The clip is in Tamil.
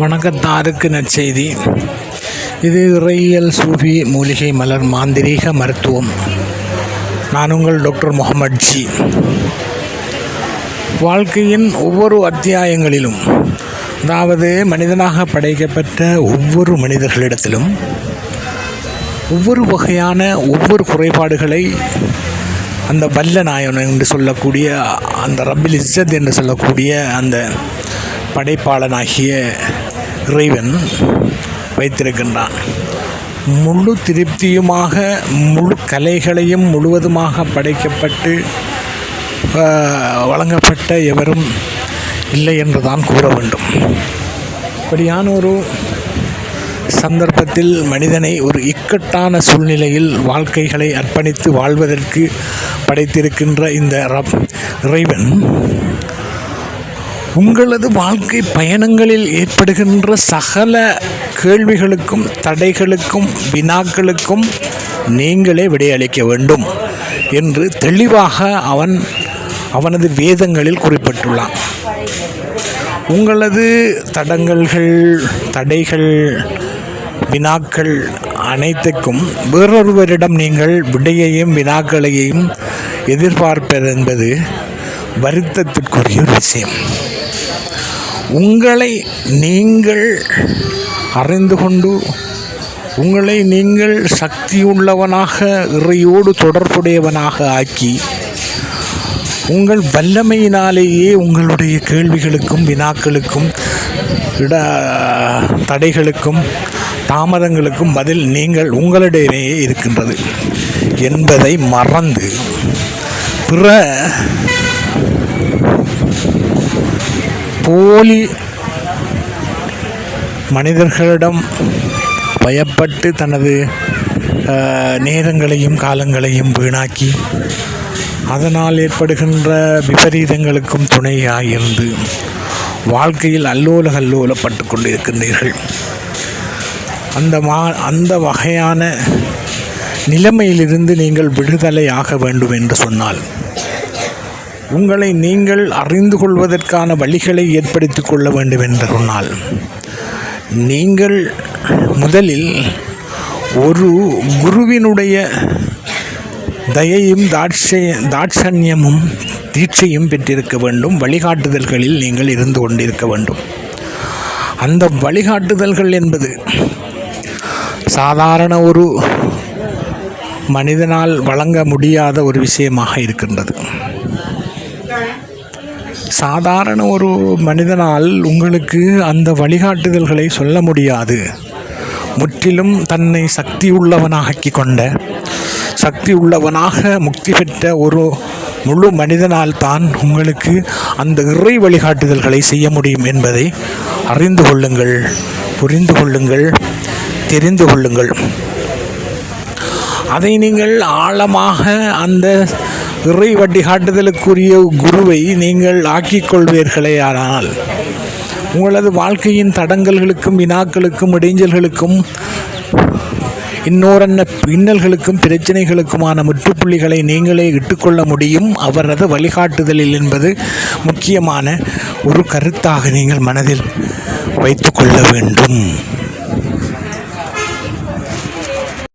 வணக்கத்தாருக்கு நற்செய்தி. இது இறையியல் சூஃபி மூலிகை மலர் மாந்திரீக மருத்துவம். நான் உங்கள் டாக்டர் முகமது ஜி. வாழ்க்கையின் ஒவ்வொரு அத்தியாயங்களிலும் அதாவது மனிதனாக படைக்கப்பட்ட ஒவ்வொரு மனிதர்களிடத்திலும் ஒவ்வொரு வகையான ஒவ்வொரு குறைபாடுகளை அந்த வல்ல நாயன் என்று சொல்லக்கூடிய அந்த ரப்பில் இஸ்ஸத் என்று சொல்லக்கூடிய அந்த படைப்பாளனாகிய இறைவன் வைத்திருக்கின்றான். முழு திருப்தியுமாக முழு கலைகளையும் முழுவதுமாக படைக்கப்பட்டு வழங்கப்பட்ட எவரும் இல்லை என்று தான் கூற வேண்டும். இப்படியான ஒரு சந்தர்ப்பத்தில் மனிதனை ஒரு இக்கட்டான சூழ்நிலையில் வாழ்க்கைகளை அர்ப்பணித்து வாழ்வதற்கு படைத்திருக்கின்ற இந்த ரப் இறைவன் உங்களது வாழ்க்கை பயணங்களில் ஏற்படுகின்ற சகல கேள்விகளுக்கும் தடைகளுக்கும் வினாக்களுக்கும் நீங்களே விடையளிக்க வேண்டும் என்று தெளிவாக அவன் அவனது வேதங்களில் குறிப்பிட்டுள்ளான். உங்களது தடங்கல்கள் தடைகள் வினாக்கள் அனைத்துக்கும் வேறொருவரிடம் நீங்கள் விடையையும் வினாக்களையும் எதிர்பார்ப்பது என்பது வருத்தத்திற்குரிய ஒரு விஷயம். உங்களை நீங்கள் அறிந்து கொண்டு உங்களை நீங்கள் சக்தியுள்ளவனாக இறையோடு தொடர்புடையவனாக ஆக்கி உங்கள் வல்லமையினாலேயே உங்களுடைய கேள்விகளுக்கும் வினாக்களுக்கும் இட தடைகளுக்கும் தாமதங்களுக்கும் பதில் நீங்கள் உங்களிடையே இருக்கின்றது என்பதை மறந்து பிற போலி மனிதர்களிடம் பயப்பட்டு தனது நேரங்களையும் காலங்களையும் வீணாக்கி அதனால் ஏற்படுகின்ற விபரீதங்களுக்கும் துணையாக இருந்து வாழ்க்கையில் அல்லோல கல்லோலப்பட்டு கொண்டிருக்கின்றீர்கள். அந்த மா அந்த வகையான நிலைமையிலிருந்து நீங்கள் விடுதலை ஆக வேண்டும் என்று சொன்னால் உங்களை நீங்கள் அறிந்து கொள்வதற்கான வழிகளை ஏற்படுத்தி கொள்ள வேண்டும் என்று சொன்னால் நீங்கள் முதலில் ஒரு குருவினுடைய தயையும் தாட்சய தாட்சண்யமும் தீட்சையும் பெற்றிருக்க வேண்டும். வழிகாட்டுதல்களில் நீங்கள் இருந்து கொண்டிருக்க வேண்டும். அந்த வழிகாட்டுதல்கள் என்பது சாதாரண ஒரு மனிதனால் வழங்க முடியாத ஒரு விஷயமாக இருக்கின்றது. சாதாரண ஒரு மனிதனால் உங்களுக்கு அந்த வழிகாட்டுதல்களை சொல்ல முடியாது. முற்றிலும் தன்னை சக்தி உள்ளவனாக்கி கொண்ட சக்தி உள்ளவனாக முக்தி பெற்ற ஒரு முழு மனிதனால் தான் உங்களுக்கு அந்த இறை வழிகாட்டுதல்களை செய்ய முடியும் என்பதை அறிந்து கொள்ளுங்கள் புரிந்து கொள்ளுங்கள் தெரிந்து கொள்ளுங்கள். அதை நீங்கள் ஆழமாக அந்த இறை வட்டி காட்டுதலுக்குரிய குருவை நீங்கள் ஆக்கிக் கொள்வீர்களே ஆனால் உங்களது வாழ்க்கையின் தடங்கல்களுக்கும் வினாக்களுக்கும் இடைஞ்சல்களுக்கும் இன்னோரன்ன பின்னல்களுக்கும் பிரச்சனைகளுக்குமான முற்றுப்புள்ளிகளை நீங்களே இட்டுக்கொள்ள முடியும். அவரது வழிகாட்டுதலில் என்பது முக்கியமான ஒரு கருத்தாக நீங்கள் மனதில் வைத்துக்கொள்ள வேண்டும்.